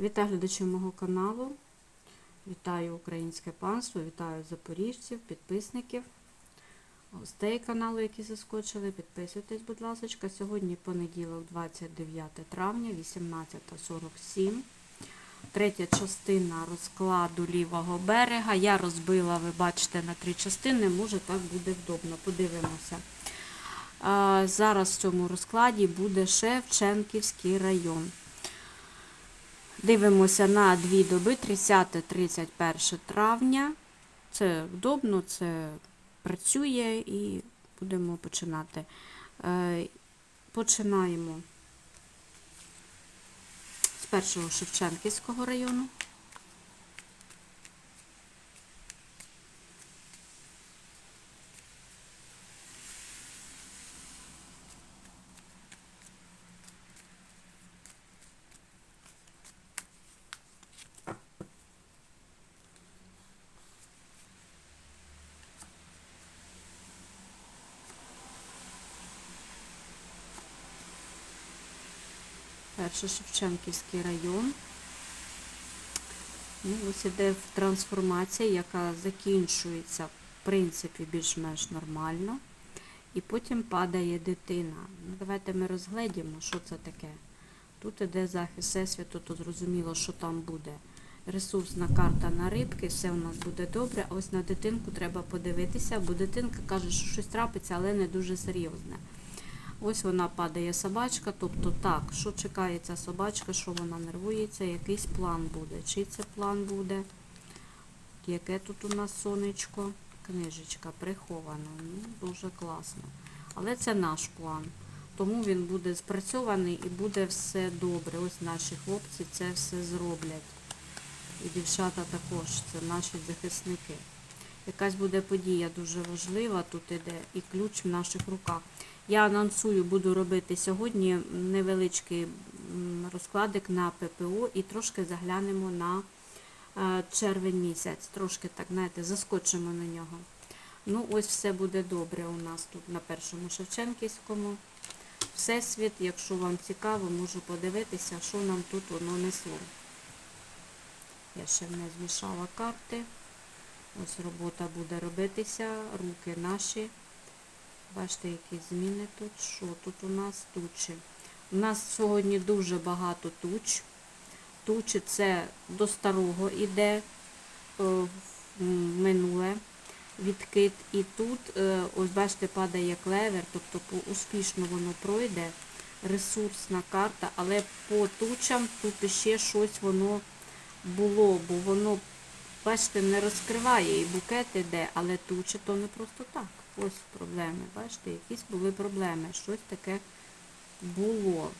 Вітаю глядачів мого каналу. Вітаю українське панство, вітаю запоріжців, підписників, гостей каналу, які заскочили. Підписуйтесь, будь ласка. Сьогодні понеділок, 29 травня, 18.47. Третя частина розкладу лівого берега. Я розбила, ви бачите, на три частини, може так буде вдобно. Подивимося. Зараз в цьому розкладі буде Шевченківський район. Дивимося на дві доби 30-31 травня. Це вдобно, це працює і будемо починати. Е, Починаємо з першого Шевченківського району. Шевченківський район. Ну, ось іде трансформація, яка закінчується, в принципі, більш-менш нормально. І потім падає дитина. Ну, Давайте ми розгледімо, що це таке. Тут іде захист Всесвіту, то зрозуміло, що там буде. Ресурсна карта на рибки, все у нас буде добре. Ось на дитинку треба подивитися, бо дитинка каже, що щось трапиться, але не дуже серйозне. Ось вона падає собачка, тобто так, що чекає ця собачка, що вона нервується, якийсь план буде. Чи це план буде? Яке тут у нас сонечко? Книжечка прихована. Ну, дуже класно. Але це наш план. Тому він буде спрацьований і буде все добре. Ось наші хлопці це все зроблять. І дівчата також, це наші захисники. Якась буде подія дуже важлива, тут іде і ключ в наших руках. Я анонсую, буду робити сьогодні невеличкий розкладик на ППО і трошки заглянемо на е, червень місяць. Трошки так, знаєте, заскочимо на нього. Ну, ось все буде добре у нас тут на першому Шевченківському. Всесвіт, якщо вам цікаво, можу подивитися, що нам тут воно несло. Я ще не змішала карти. Ось робота буде робитися, руки наші. Бачите, які зміни тут. Що тут у нас? Тучі. У нас сьогодні дуже багато туч. Тучі це до старого іде е, в минуле відкид. І тут, е, ось бачите, падає клевер, тобто успішно воно пройде. Ресурсна карта, але по тучам тут ще щось воно було, бо воно, бачите, не розкриває і букет іде, але тучі то не просто так. Ось проблеми. Бачите, якісь були проблеми. Щось таке було.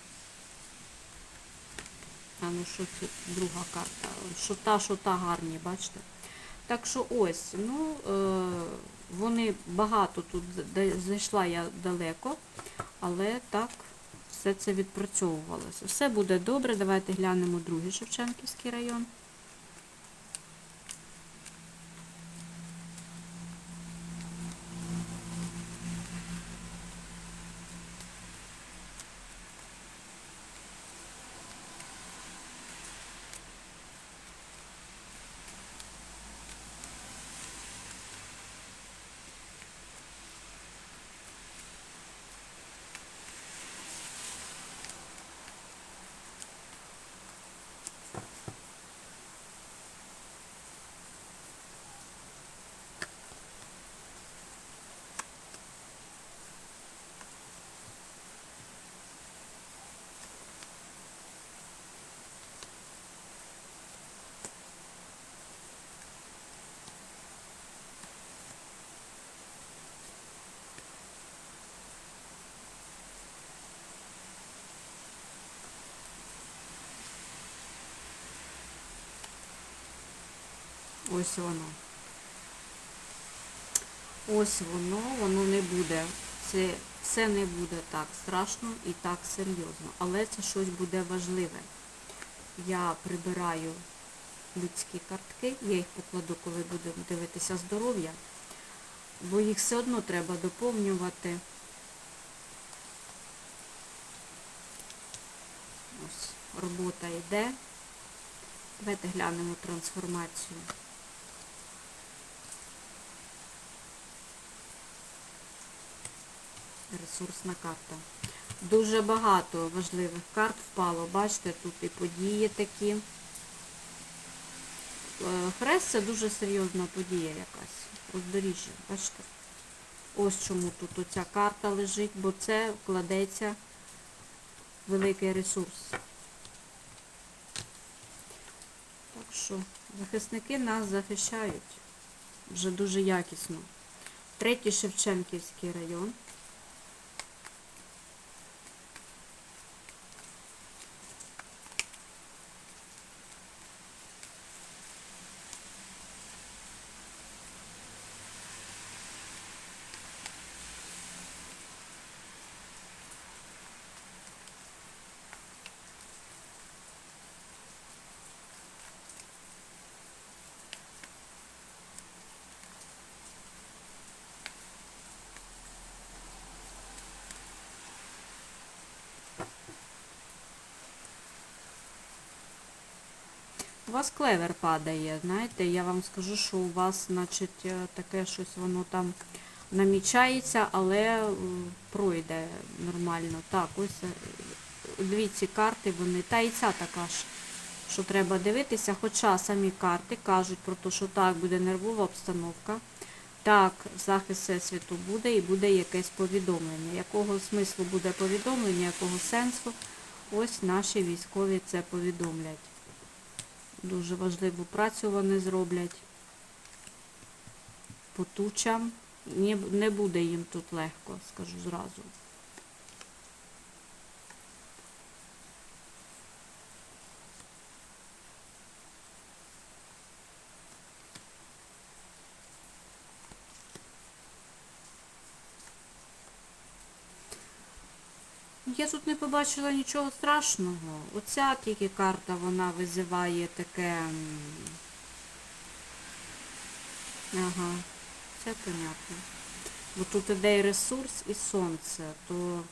А ну що це друга карта? Що та, що та гарні, бачите? Так що ось, ну, е, вони багато тут за- зайшла я далеко, але так все це відпрацьовувалося. Все буде добре. Давайте глянемо другий Шевченківський район. Ось воно. Ось воно, воно не буде. Це все не буде так страшно і так серйозно. Але це щось буде важливе. Я прибираю людські картки, я їх покладу, коли будемо дивитися здоров'я, бо їх все одно треба доповнювати. Ось робота йде. Давайте глянемо трансформацію. Ресурсна карта. Дуже багато важливих карт впало. Бачите, тут і події такі. Е, Хрест це дуже серйозна подія якась. Роздоріжжя, бачите? Ось чому тут оця карта лежить, бо це вкладеться великий ресурс. Так що захисники нас захищають вже дуже якісно. Третій Шевченківський район. У вас клевер падає, знаєте, я вам скажу, що у вас, значить, е, таке щось воно там намічається, але е, пройде нормально. Так, ось е, дві ці карти, вони, та і ця така ж, що треба дивитися, хоча самі карти кажуть про те, що так, буде нервова обстановка, так, захист всесвіту буде і буде якесь повідомлення. Якого смислу буде повідомлення, якого сенсу, ось наші військові це повідомлять. Дуже важливу працю вони зроблять. По тучам. Не, не буде їм тут легко, скажу зразу. Я тут не побачила нічого страшного. Оця тільки карта, вона визиває таке. Ага, це понятно. Бо тут іде і ресурс, і сонце, то.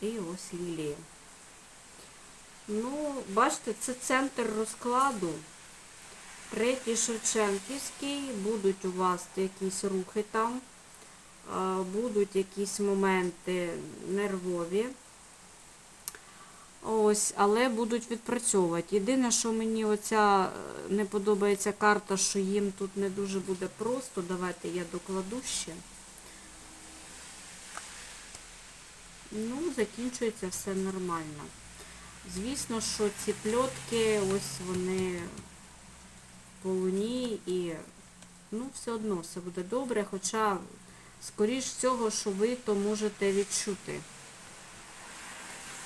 І ось лілія. Ну, бачите, це центр розкладу. Третій Шевченківський, будуть у вас якісь рухи там будуть якісь моменти нервові. Ось, але будуть відпрацьовувати. Єдине, що мені оця е, не подобається карта, що їм тут не дуже буде просто. Давайте я докладу ще. Ну, закінчується все нормально. Звісно, що ці пльотки, ось вони по луні і ну, все одно все буде добре, хоча скоріш всього, що ви то можете відчути.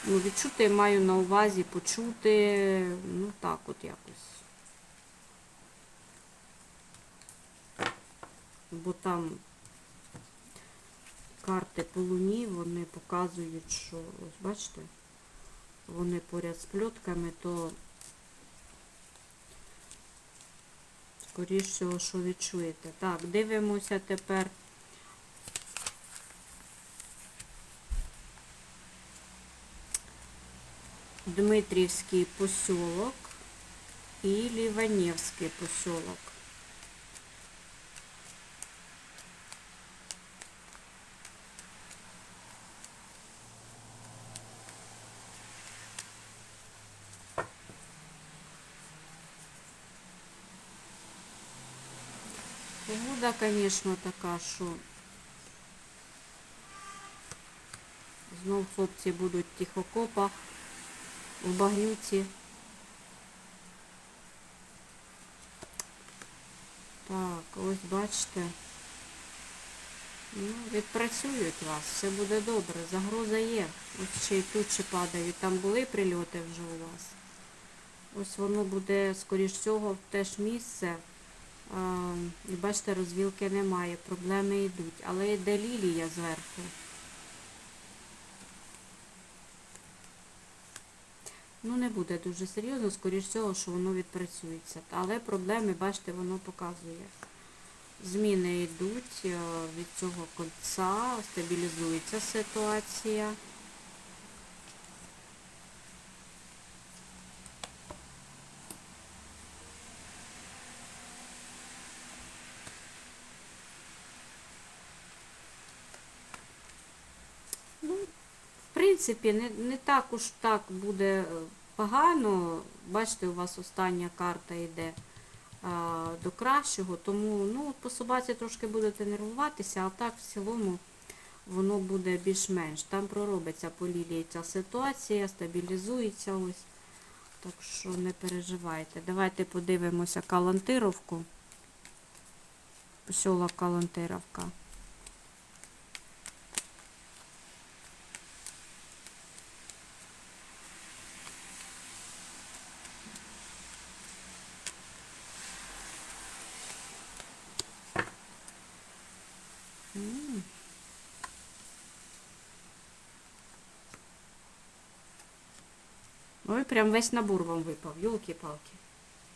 Ну, відчути я маю на увазі, почути, ну так от якось. Бо там карти по луні, вони показують, що, ось бачите, вони поряд з пльотками, то скоріш всього, що відчуєте. Так, дивимося тепер. Дмитрівський посілок і Ліванівський посілок. Погода, звісно, така, що знов хлопці будуть в тих окопах, в багнюці. Так, ось бачите. Ну, відпрацюють вас, все буде добре. Загроза є. Ось ще й тут ще падають. Там були прильоти вже у вас. Ось воно буде, скоріш всього, в те ж місце. І бачите, розвілки немає, проблеми йдуть. Але йде лілія зверху. Ну, не буде дуже серйозно, скоріш всього, що воно відпрацюється. Але проблеми, бачите, воно показує. Зміни йдуть е, від цього кольця, стабілізується ситуація. Принципі, не, не так уж так буде е, погано. Бачите, у вас остання карта йде а, до кращого, тому ну, по собаці трошки будете нервуватися, а так в цілому воно буде більш-менш. Там проробиться по лілії ця ситуація, стабілізується ось. Так що не переживайте. Давайте подивимося Калантировку. Поселок Калантировка. М. Ой, прям весь набор вам випав, йолки-палки.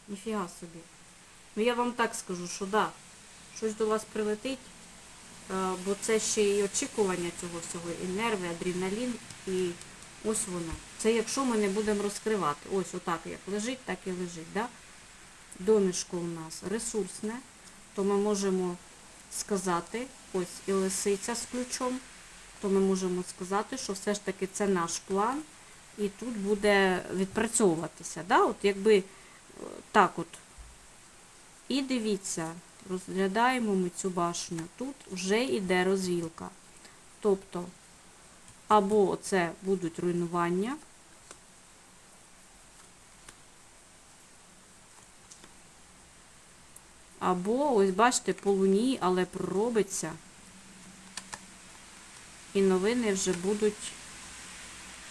Ніфіга собі. Ну я вам так скажу, що да, щось до вас прилетить, бо це ще і очікування цього всього, і нерви, адреналін, і ось воно. Це якщо ми не будемо розкривати. Ось отак як лежить, так і лежить. Да? Донечко у нас ресурсне, то ми можемо сказати, ось і лисиця з ключом, то ми можемо сказати, що все ж таки це наш план, і тут буде відпрацьовуватися. Да? От якби е, так от. І дивіться, розглядаємо ми цю башню. Тут вже йде розвілка. Тобто, або це будуть руйнування, або, ось бачите, по луні, але проробиться. І новини вже будуть,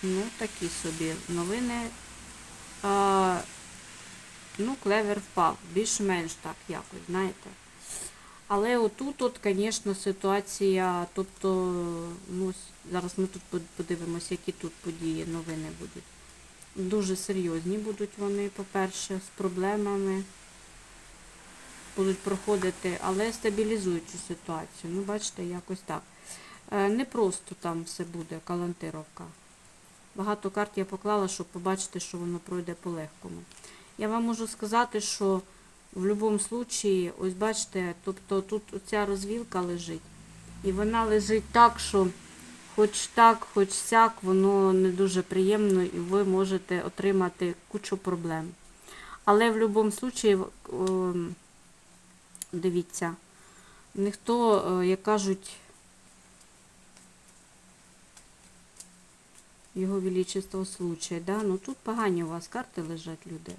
ну, такі собі. Новини. А, ну, клевер впав. Більш-менш так якось, знаєте. Але отут, от, звісно, ситуація, тобто, ну, зараз ми тут подивимося, які тут події, новини будуть. Дуже серйозні будуть вони, по-перше, з проблемами будуть проходити, але стабілізують цю ситуацію. Ну, бачите, якось так. Е, Не просто там все буде, калантировка. Багато карт я поклала, щоб побачити, що воно пройде по-легкому. Я вам можу сказати, що в будь-якому випадку, ось бачите, тобто тут ця розвілка лежить. І вона лежить так, що хоч так, хоч сяк, воно не дуже приємно, і ви можете отримати кучу проблем. Але в будь-якому випадку, ем, дивіться, ніхто, е, як кажуть, його величество случай, да? Ну тут погані у вас карти лежать, люди.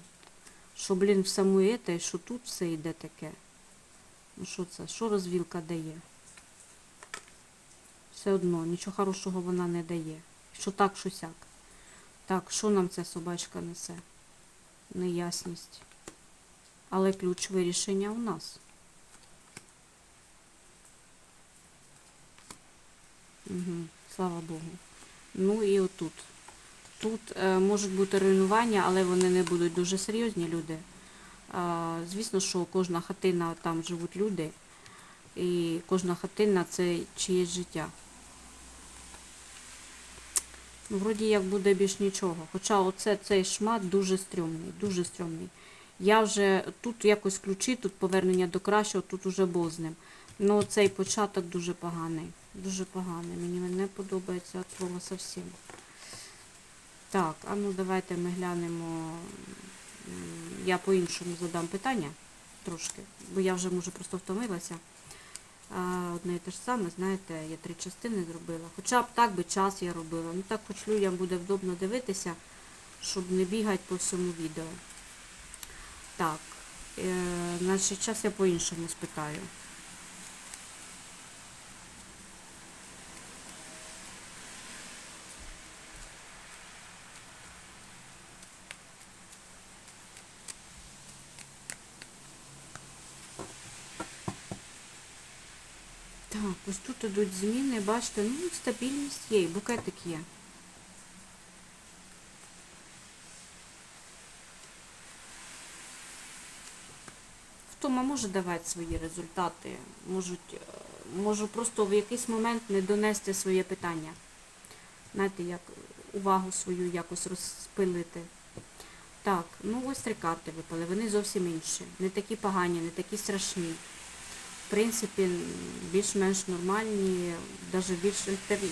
Що, блін, в саму що тут все йде таке. Ну що це? Що розвілка дає? Все одно, нічого хорошого вона не дає. Що так, що сяк. Так, що нам ця собачка несе? Неясність. Але ключ вирішення у нас. Угу, слава Богу. Ну і отут. Тут е, можуть бути руйнування, але вони не будуть дуже серйозні люди. Звісно, що кожна хатина, там живуть люди, і кожна хатина це чиєсь життя. Ну, вроді як буде більш нічого. Хоча оце цей шмат дуже стрьомний, дуже стрьомний. Я вже тут якось ключі, тут повернення до кращого, тут уже з. Ну цей початок дуже поганий. Дуже поганий. Мені не подобається від слова зовсім. Так, а ну давайте ми глянемо. Я по-іншому задам питання трошки, бо я вже може просто втомилася. Одне і те ж саме, знаєте, я три частини зробила. Хоча б так би час я робила. Ну так хоч людям буде вдобно дивитися, щоб не бігати по всьому відео. Так, е, значить, час я по-іншому спитаю. Так, ось тут ідуть зміни, бачите, ну стабільність є, і букетик є. Втома може давати свої результати, можуть, е, можу просто в якийсь момент не донести своє питання. Знаєте, як увагу свою якось розпилити. Так, ну ось три карти випали, вони зовсім інші. Не такі погані, не такі страшні. Принципі, більш-менш нормальні, навіть більш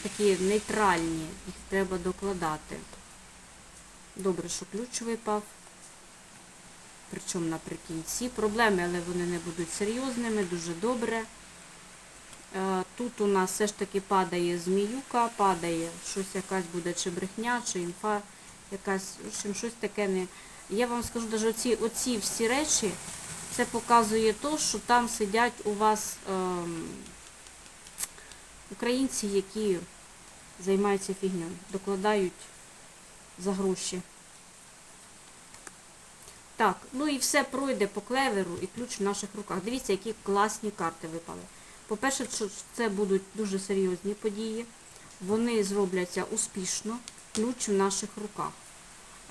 такі нейтральні, їх треба докладати. Добре, що ключ випав. Причому наприкінці. Проблеми, але вони не будуть серйозними, дуже добре. Е, Тут у нас все ж таки падає зміюка, падає щось якась буде чи брехня, чи інфа, якась, в общем, щось таке не. Я вам скажу, навіть оці, оці всі речі, це показує то, що там сидять у вас ем, українці, які займаються фігньою, докладають за гроші. Так, ну і все пройде по клеверу і ключ в наших руках. Дивіться, які класні карти випали. По-перше, це будуть дуже серйозні події. Вони зробляться успішно, ключ в наших руках.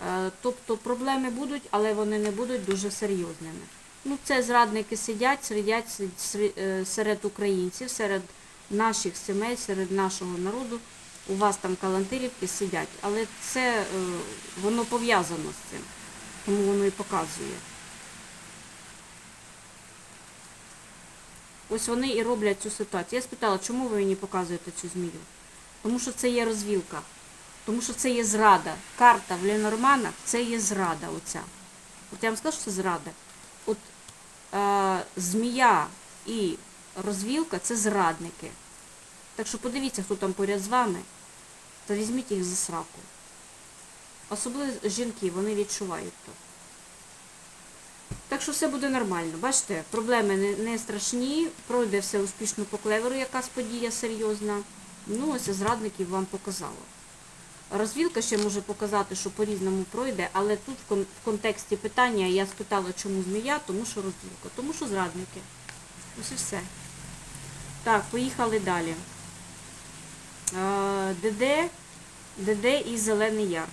Е, Тобто проблеми будуть, але вони не будуть дуже серйозними. Ну, це зрадники сидять, сидять е, серед українців, серед наших сімей, серед нашого народу. У вас там калантирівки сидять, але це е, воно пов'язано з цим, тому воно і показує. Ось вони і роблять цю ситуацію. Я спитала, чому ви мені показуєте цю змію? Тому що це є розвілка, тому що це є зрада. Карта в Ленорманах це є зрада оця. От я вам скажу, що це зрада. Е, змія і розвілка це зрадники. Так що подивіться, хто там поряд з вами, та візьміть їх за сраку. Особливо жінки, вони відчувають то. Так що все буде нормально. Бачите, проблеми не, страшні, пройде все успішно по клеверу, якась подія серйозна. Ну, ось зрадників вам показала. Розвілка ще може показати, що по-різному пройде, але тут в контексті питання я спитала, чому змія, тому що розвілка, тому що зрадники. Ось і все. Так, поїхали далі. Е, ДД, ДД і Зелений Яр.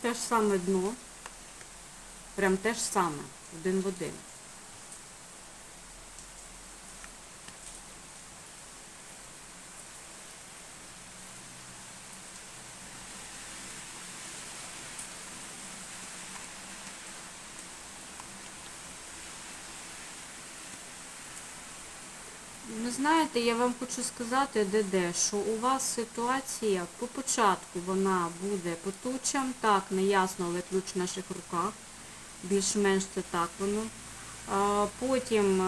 Те ж саме дно. Прям те ж саме, один в один. Ну, знаєте, я вам хочу сказати, ДД, що у вас ситуація по початку вона буде потуча, так, неясно, але ключ в наших руках. Більш-менш це так воно. Потім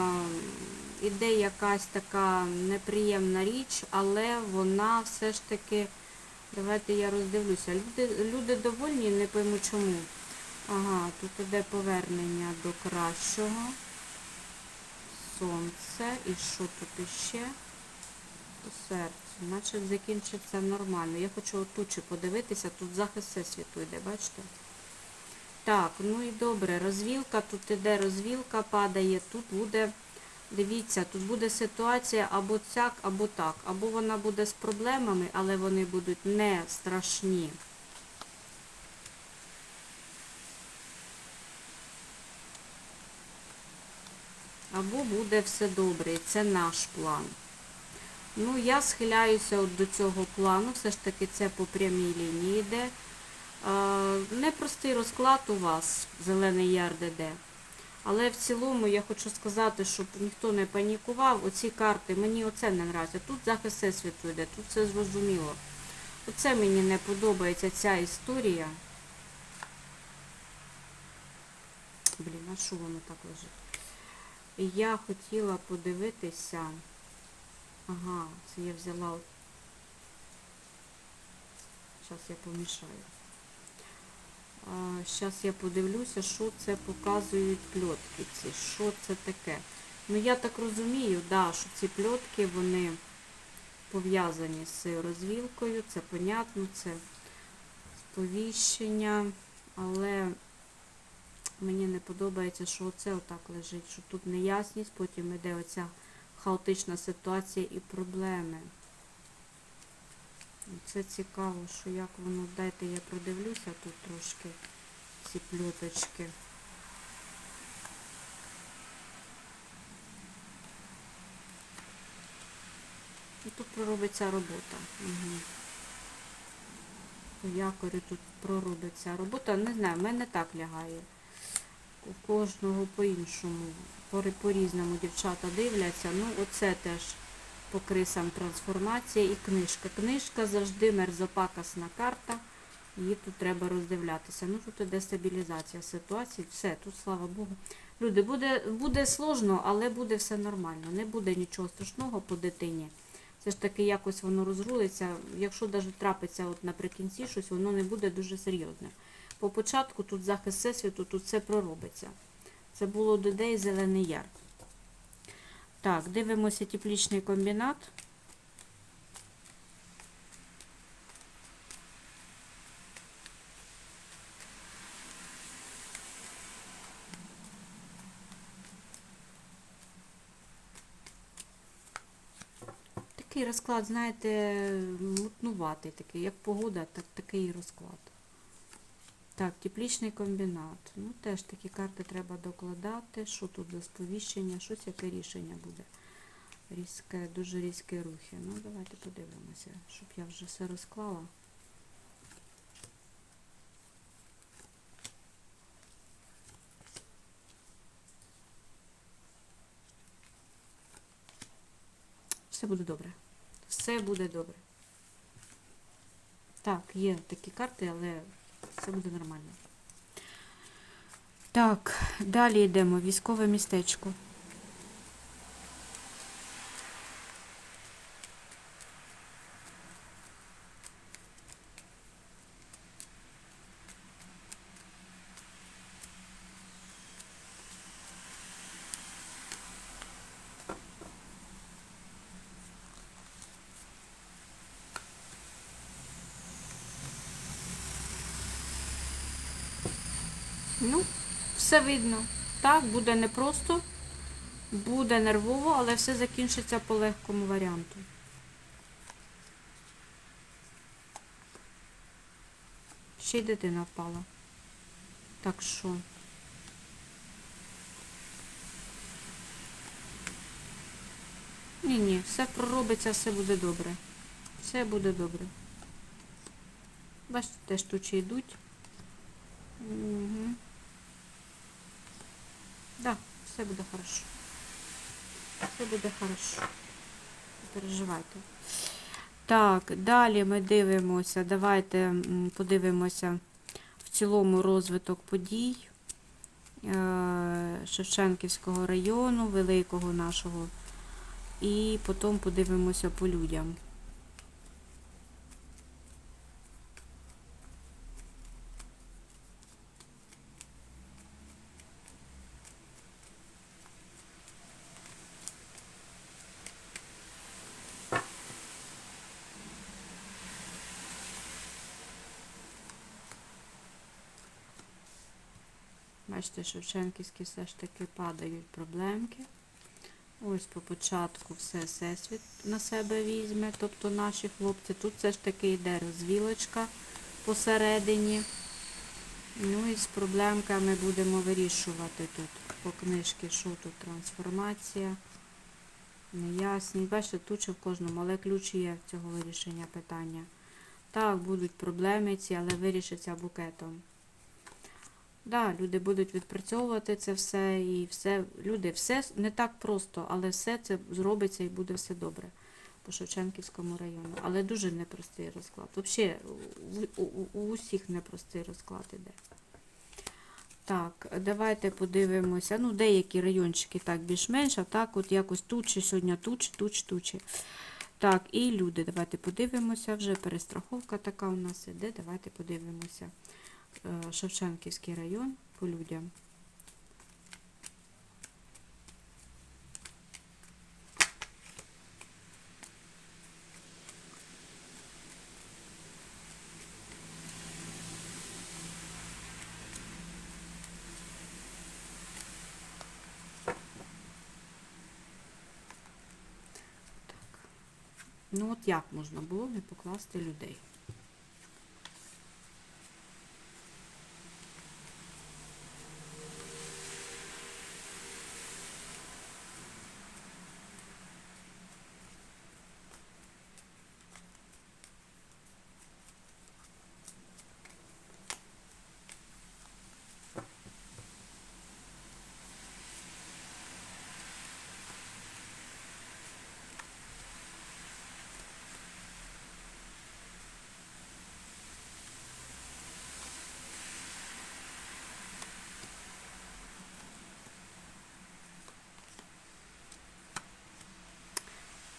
іде якась така неприємна річ, але вона все ж таки, давайте я роздивлюся. Люди, люди довольні, не пойму чому. Ага, тут іде повернення до кращого сонце. І що тут іще? По серцю. Значить закінчиться нормально. Я хочу отучі подивитися, тут захист всесвіту йде, бачите? Так, ну і добре, розвілка, тут іде розвілка, падає, тут буде, дивіться, тут буде ситуація або цяк, або так. Або вона буде з проблемами, але вони будуть не страшні. Або буде все добре, і це наш план. Ну, я схиляюся от до цього плану, все ж таки це по прямій лінії йде. Непростий розклад у вас, зелений яр ДД. Але в цілому я хочу сказати, щоб ніхто не панікував. Оці карти, мені оце не нравиться. Тут захист всесвіту йде, тут все зрозуміло. Оце мені не подобається ця історія. Блін, а що воно так лежить? Я хотіла подивитися. Ага, це я взяла. Зараз я помішаю. Зараз я подивлюся, що це показують пльотки ці. Що це таке? Ну я так розумію, да, що ці пльотки, вони пов'язані з розвілкою, це понятно, це сповіщення, але Мені не подобається, що оце отак лежить, що тут неясність, потім йде оця хаотична ситуація і проблеми. Це цікаво, що як воно, дайте я продивлюся тут трошки ці плюточки. І тут проробиться робота. Угу. По якорі тут проробиться робота. Не знаю, в мене так лягає. У кожного по-іншому. По- По-різному дівчата дивляться. Ну, оце теж по крисам трансформація і книжка. Книжка завжди мерзопакасна карта. Її тут треба роздивлятися. Ну тут іде стабілізація ситуації. Все, тут слава Богу. Люди, буде, буде сложно, але буде все нормально. Не буде нічого страшного по дитині. Все ж таки якось воно розрулиться. Якщо навіть трапиться от наприкінці щось, воно не буде дуже серйозне. По початку тут захист всесвіту, тут все проробиться. Це було Дедей Зелений Яр. Так, дивимося теплічний комбінат. Такий розклад, знаєте, мутнуватий такий, як погода, так такий розклад. Так, теплічний комбінат. Ну, теж такі карти треба докладати. Що тут за сповіщення, щось яке рішення буде. Різке, дуже різкі рухи. Ну, давайте подивимося, щоб я вже все розклала. Все буде добре. Все буде добре. Так, є такі карти, але все буде нормально. Так, далі йдемо. Військове містечко. Ну, все видно. Так, буде непросто, буде нервово, але все закінчиться по легкому варіанту. Ще й дитина впала. Так що. Ні, ні, все проробиться, все буде добре. Все буде добре. Бачите, теж тучі йдуть. Угу. Да, все буде хорошо. Все буде хорошо. Не переживайте. Так, далі ми дивимося. Давайте подивимося в цілому розвиток подій е, Шевченківського району, великого нашого. І потім подивимося по людям. Бачите, Шевченківські все ж таки падають проблемки. Ось по початку все всесвіт на себе візьме, тобто наші хлопці. Тут все ж таки йде розвілочка посередині. Ну і з проблемками будемо вирішувати тут по книжці, що тут трансформація. Неясність. Бачите, туча в кожному, але ключ є в цього вирішення питання. Так, будуть проблеми ці, але вирішиться букетом. Да, люди будуть відпрацьовувати це все і все. Люди, все не так просто, але все це зробиться і буде все добре по Шевченківському району. Але дуже непростий розклад. Взагалі, у, у, у усіх непростий розклад іде. Так, давайте подивимося. Ну, деякі райончики так більш-менш, а так от якось тучі, сьогодні тучі, тучі, тучі. Так, і люди, давайте подивимося вже. Перестраховка така у нас іде. Давайте подивимося. Е, Шевченківський район по людям. Так. Ну от як можна було не покласти людей?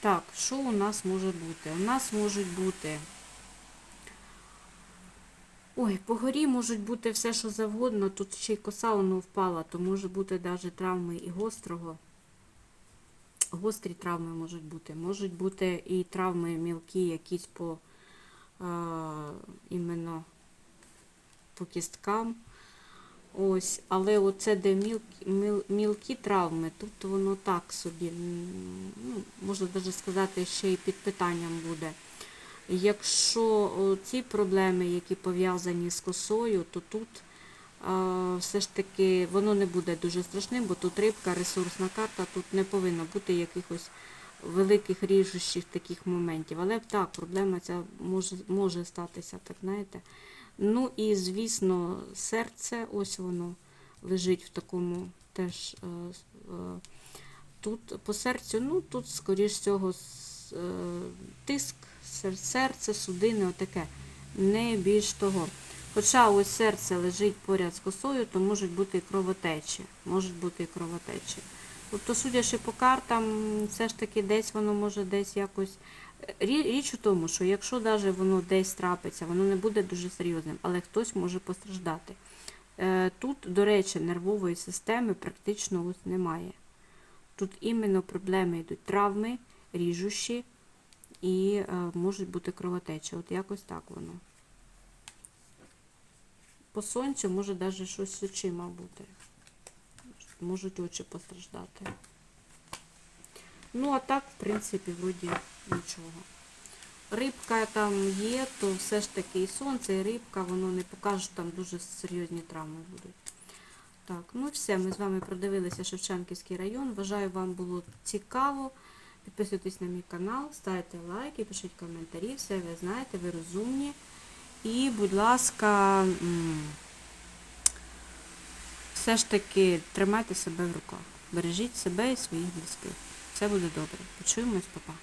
Так, що у нас може бути? У нас можуть бути. Ой, по горі можуть бути все, що завгодно. Тут ще й коса воно впала, то може бути навіть травми і гострого. Гострі травми можуть бути. Можуть бути і травми мілкі, якісь по е, іменно по кісткам. Ось, але оце де мілкі, міл, мілкі травми, тут воно так собі, ну, можна навіть сказати, ще й під питанням буде. Якщо ці проблеми, які пов'язані з косою, то тут а, все ж таки воно не буде дуже страшним, бо тут рибка, ресурсна карта, тут не повинно бути якихось великих ріжущих таких моментів. Але так, проблема ця може, може статися, так знаєте. Ну і, звісно, серце, ось воно лежить в такому теж е, е, тут по серцю, ну тут, скоріш всього, е, тиск, серце, судини, отаке. Не більш того. Хоча ось серце лежить поряд з косою, то можуть бути і кровотечі. Можуть бути і кровотечі. Тобто, судячи по картам, все ж таки десь воно може десь якось. Рі- Річ у тому, що якщо навіть воно десь трапиться, воно не буде дуже серйозним, але хтось може постраждати. Е, Тут, до речі, нервової системи практично ось немає. Тут іменно проблеми йдуть травми, ріжущі і е, можуть бути кровотечі. От якось так воно. По сонцю може навіть щось з очима бути. Можуть очі постраждати. Ну, а так, в принципі, вроді нічого. Рибка там є, то все ж таки і сонце, і рибка, воно не покаже, там дуже серйозні травми будуть. Так, ну все, ми з вами продивилися Шевченківський район. Вважаю, вам було цікаво. Підписуйтесь на мій канал, ставте лайки, пишіть коментарі, все ви знаєте, ви розумні. І, будь ласка, все ж таки тримайте себе в руках. Бережіть себе і своїх близьких. Все буде добре. Почуємось, папа.